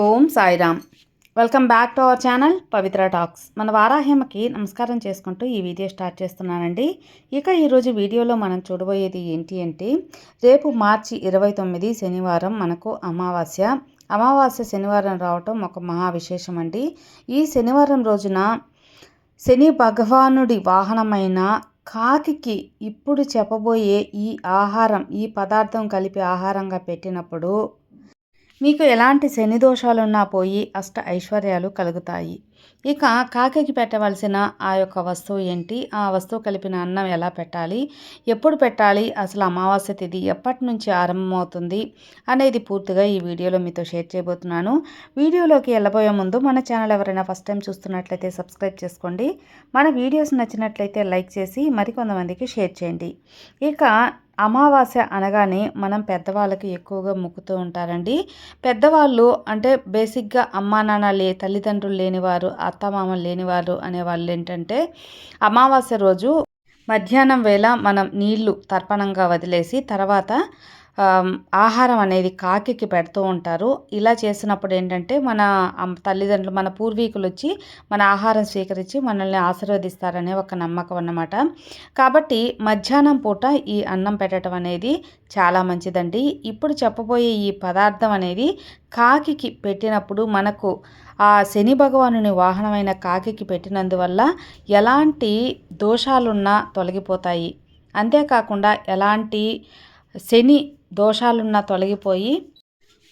Om Sairam. Welcome back to our channel Pavitra talks. మన వారాహేమకి నమస్కారం చేసుకుంటూ ఈ వీడియో స్టార్ట్ చేస్తున్నానండి. ఇక ఈరోజు వీడియోలో మనం చూడబోయేది ఏంటి అంటే రేపు మార్చి ఇరవై తొమ్మిది శనివారం మనకు అమావాస్య. అమావాస్య శనివారం రావటం ఒక మహా విశేషం అండి. ఈ శనివారం రోజున శని భగవానుడి వాహనమైన కాకికి ఇప్పుడు చెప్పబోయే ఈ ఆహారం ఈ పదార్థం కలిపి ఆహారంగా పెట్టినప్పుడు మీకు ఎలాంటి శని దోషాలున్నా పోయి అష్ట ఐశ్వర్యాలు కలుగుతాయి. ఇక కాకికి పెట్టవలసిన ఆ యొక్క వస్తువు ఏంటి? ఆ వస్తువు కలిపిన అన్నం ఎలా పెట్టాలి? ఎప్పుడు పెట్టాలి? అసలు అమావాస్య తిథి ఎప్పటి నుంచి ఆరంభమవుతుంది? అనేది పూర్తిగా ఈ వీడియోలో మీతో షేర్ చేయబోతున్నాను. వీడియోలోకి వెళ్ళబోయే ముందు మన ఛానల్ ఎవరైనా ఫస్ట్ టైం చూస్తున్నట్లయితే సబ్స్క్రైబ్ చేసుకోండి. మన వీడియోస్ నచ్చినట్లయితే లైక్ చేసి మరికొంతమందికి షేర్ చేయండి. ఇక అమావాస్య అనగానే మనం పెద్దవాళ్ళకి ఎక్కువగా మొక్కుతూ ఉంటారండి. పెద్దవాళ్ళు అంటే బేసిక్గా అమ్మా నాన్న లే తల్లిదండ్రులు లేనివారు అత్తమామలు లేనివారు అనేవాళ్ళు ఏంటంటే అమావాస్య రోజు మధ్యాహ్నం వేళ మనం నీళ్ళు తర్పణంగా వదిలేసి తర్వాత ఆహారం అనేది కాకికి పెడుతూ ఉంటారు. ఇలా చేసినప్పుడు ఏంటంటే మన తల్లిదండ్రులు మన పూర్వీకులు వచ్చి మన ఆహారం స్వీకరించి మనల్ని ఆశీర్వదిస్తారనే ఒక నమ్మకం అన్నమాట. కాబట్టి మధ్యాహ్నం పూట ఈ అన్నం పెట్టడం అనేది చాలా మంచిదండి. ఇప్పుడు చెప్పబోయే ఈ పదార్థం అనేది కాకికి పెట్టినప్పుడు మనకు ఆ శని భగవానుని వాహనమైన కాకికి పెట్టినందువల్ల ఎలాంటి దోషాలున్నా తొలగిపోతాయి. అంతేకాకుండా ఎలాంటి శని దోషాలున్నా తొలగిపోయి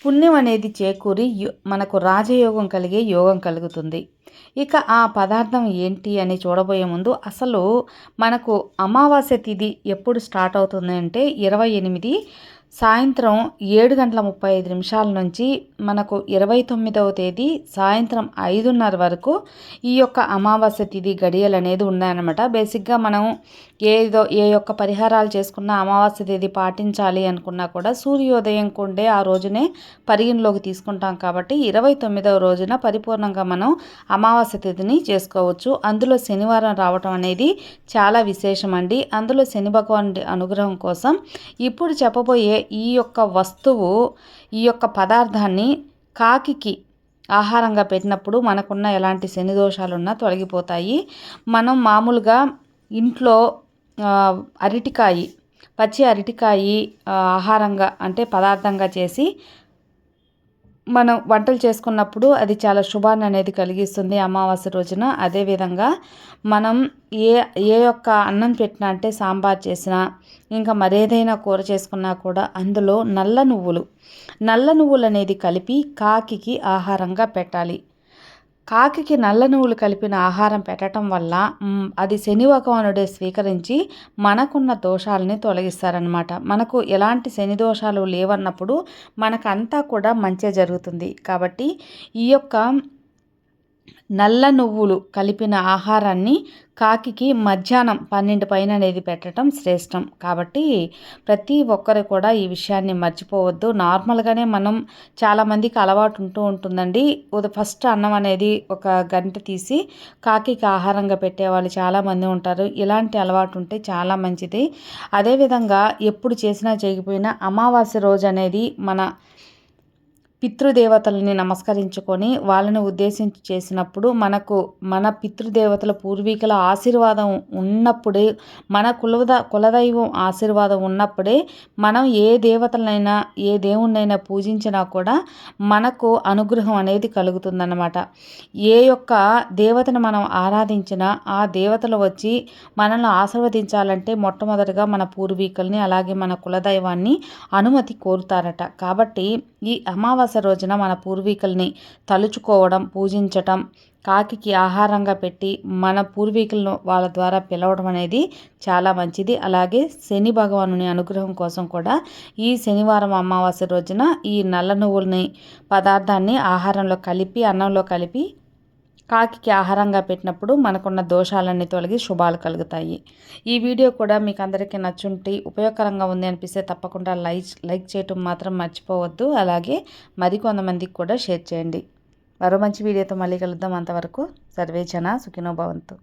పుణ్యం అనేది చేకూరి మనకు రాజయోగం కలిగే యోగం కలుగుతుంది. ఇక ఆ పదార్థం ఏంటి అని చూడబోయే ముందు అసలు మనకు అమావాస్య తిథి ఎప్పుడు స్టార్ట్ అవుతుంది అంటే ఇరవై ఎనిమిది సాయంత్రం ఏడు గంటల ముప్పై ఐదు నిమిషాల నుంచి మనకు ఇరవై తొమ్మిదవ తేదీ సాయంత్రం ఐదున్నర వరకు ఈ యొక్క అమావాస్య తిథి గడియలు అనేది ఉన్నాయన్నమాట. బేసిక్గా మనం ఏదో ఏ యొక్క పరిహారాలు చేసుకున్నా అమావాస్య తేదీ పాటించాలి అనుకున్నా కూడా సూర్యోదయం కొండే ఆ రోజునే పరిగణలోకి తీసుకుంటాం కాబట్టి ఇరవై తొమ్మిదవ రోజున పరిపూర్ణంగా మనం అమావాస్య తేదీని చేసుకోవచ్చు. అందులో శనివారం రావటం అనేది చాలా విశేషం అండి అందులో శని భగవానుడి అనుగ్రహం కోసం ఇప్పుడు చెప్పబోయే ఈ యొక్క వస్తువు ఈ యొక్క పదార్థాన్ని కాకికి ఆహారంగా పెట్టినప్పుడు మనకున్న ఎలాంటి శని దోషాలున్నా తొలగిపోతాయి. మనం మామూలుగా ఇంట్లో అరటికాయి పచ్చి అరటికాయి ఆహారంగా అంటే పదార్థంగా చేసి మనం వంటలు చేసుకున్నప్పుడు అది చాలా శుభాన్ని అనేది కలిగిస్తుంది అమావాస్య రోజున. అదేవిధంగా మనం ఏ ఏ యొక్క అన్నం పెట్టినా అంటే సాంబార్ చేసినా ఇంకా మరేదైనా కూర చేసుకున్నా కూడా అందులో నల్ల నువ్వులు. నల్ల నువ్వులు అనేది కలిపి కాకికి ఆహారంగా పెట్టాలి. కాకికి నల్ల నువ్వులు కలిపిన ఆహారం పెట్టడం వల్ల అది శని భగవానుడే స్వీకరించి మనకున్న దోషాలని తొలగిస్తారనమాట మనకు ఎలాంటి శని దోషాలు లేవన్నప్పుడు మనకంతా కూడా మంచి జరుగుతుంది. కాబట్టి ఈ యొక్క నల్ల నువ్వులు కలిపిన ఆహారాన్ని కాకికి మధ్యాహ్నం పన్నెండు పైన అనేది పెట్టడం శ్రేష్టం. కాబట్టి ప్రతి ఒక్కరు కూడా ఈ విషయాన్ని మర్చిపోవద్దు. నార్మల్గానే మనం చాలామందికి అలవాటు ఉంటూ ఉంటుందండి. ఫస్ట్ అన్నం అనేది ఒక గంట తీసి కాకికి ఆహారంగా పెట్టేవాళ్ళు చాలామంది ఉంటారు. ఇలాంటి అలవాటు ఉంటే చాలా మంచిది. అదేవిధంగా ఎప్పుడు చేసినా చేయకపోయినా అమావాస్య రోజు అనేది మన పితృదేవతలని నమస్కరించుకొని వాళ్ళని ఉద్దేశించి చేసినప్పుడు మనకు మన పితృదేవతల పూర్వీకుల ఆశీర్వాదం ఉన్నప్పుడే మన కులద కులదైవం ఆశీర్వాదం ఉన్నప్పుడే మనం ఏ దేవతలైనా ఏ దేవుణ్ణైనా పూజించినా కూడా మనకు అనుగ్రహం అనేది కలుగుతుందన్నమాట. ఏ యొక్క దేవతను మనం ఆరాధించినా ఆ దేవతలు వచ్చి మనల్ని ఆశీర్వదించాలంటే మొట్టమొదటిగా మన పూర్వీకుల్ని అలాగే మన కులదైవాన్ని అనుమతి కోరుతారట. కాబట్టి ఈ అమావాస్య అమావాస్య రోజున మన పూర్వీకుల్ని తలుచుకోవడం పూజించటం కాకికి ఆహారంగా పెట్టి మన పూర్వీకులను వాళ్ళ ద్వారా పిలవడం అనేది చాలా మంచిది. అలాగే శని భగవానుని అనుగ్రహం కోసం కూడా ఈ శనివారం అమావాస్య రోజున ఈ నల్ల నువ్వులని పదార్థాన్ని ఆహారంలో కలిపి అన్నంలో కలిపి కాకికి ఆహారంగా పెట్టినప్పుడు మనకున్న దోషాలన్నీ తొలగి శుభాలు కలుగుతాయి. ఈ వీడియో కూడా మీకు అందరికీ నచ్చుంటే ఉపయోగకరంగా ఉంది అనిపిస్తే తప్పకుండా లైక్ లైక్ చేయటం మాత్రం మర్చిపోవద్దు. అలాగే మరికొంతమందికి కూడా షేర్ చేయండి. మరో మంచి వీడియోతో మళ్ళీ కలుద్దాం. అంతవరకు సర్వేచన సుఖినోభవంతు